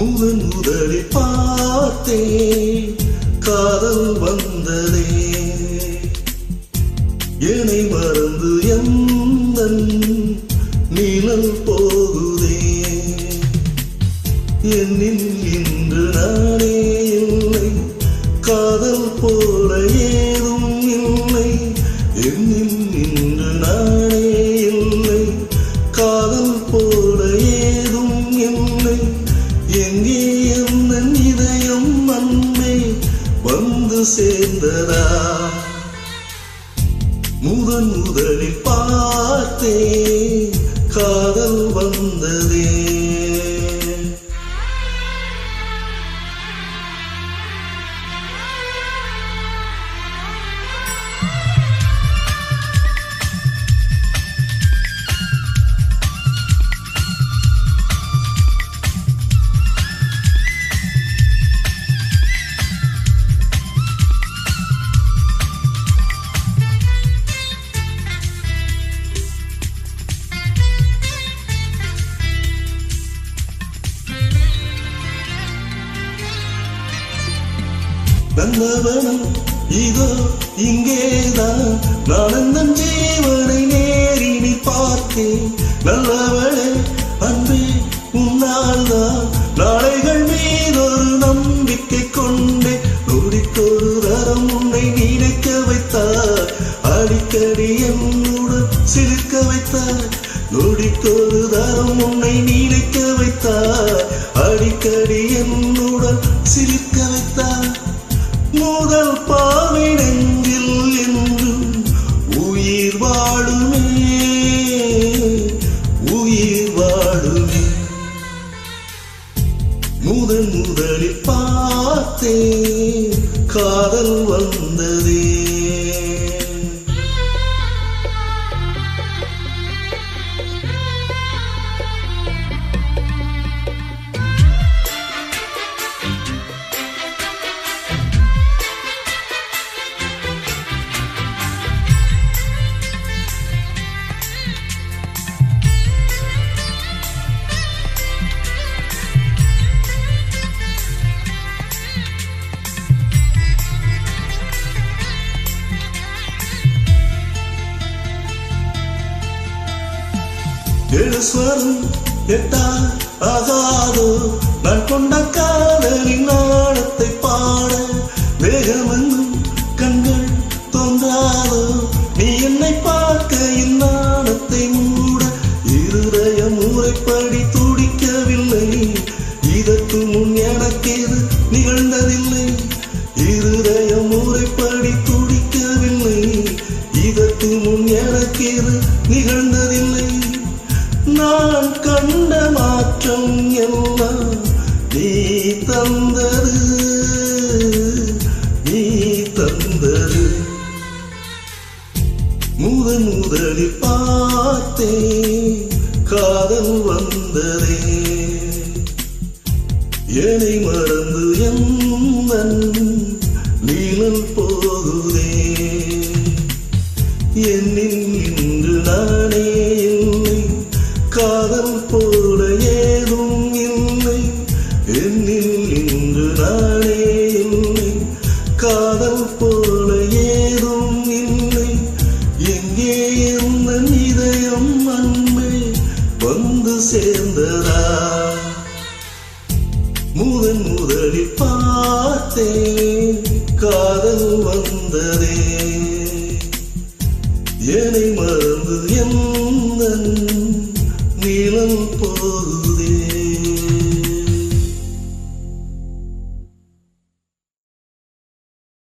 முதன் முதலில் பார்த்தேன். காதல் வந்ததே. என்னை மறந்து எந்த நிழல் போ வந்து சேர்ந்ததா? முதன் முதலில் பார்த்தே காதல் வந்ததே. நல்லவனும் இதோ இங்கேதான். நான் அந்த ஜீவனை நேரினி பார்த்தேன். நல்லவளே அன்பே உன்னால்தான். நாளைகள் மீதொரு நம்பிக்கை கொண்டே நொடிக்கொரு தரம் உன்னை நினைக்க வைத்தார். அடிக்கடி என்னுடன் சிரிக்க வைத்தார். நொடிக்கொரு தரம் உன்னை நினைக்க வைத்தார். அடிக்கடி என்னுடன் சிரிக்க பார்த்தேன் காதல் வந்ததே. எழுஸ்வரம் எட்டா ஆகாதோ நான் கொண்ட காதலின் நாடத்தை பாட வேகமெங்கும் கண்கள் தோன்றாதோ நீ என்னை பார்க்க இந்நாடத்தை மூட இருதயம் முறைப்படி துடிக்கவில்லை. இதற்கு முன் எனக்கு இது நிகழ்ந்ததில்லை. இருதயம் முறைப்படி துடிக்கவில்லை. இதற்கு முன் எனக்கு இது நிகழ்ந்தது மாற்றம் எல்லாம் நீ தந்தது நீ தந்தது. முதன் முதலில் பார்த்தே காதல் வந்ததே. என்னை மறந்து எந்தன் நீளல் போகுதே. சேர்ந்ததா? முதன் முதலில் பார்த்தேன் காதல் வந்ததே.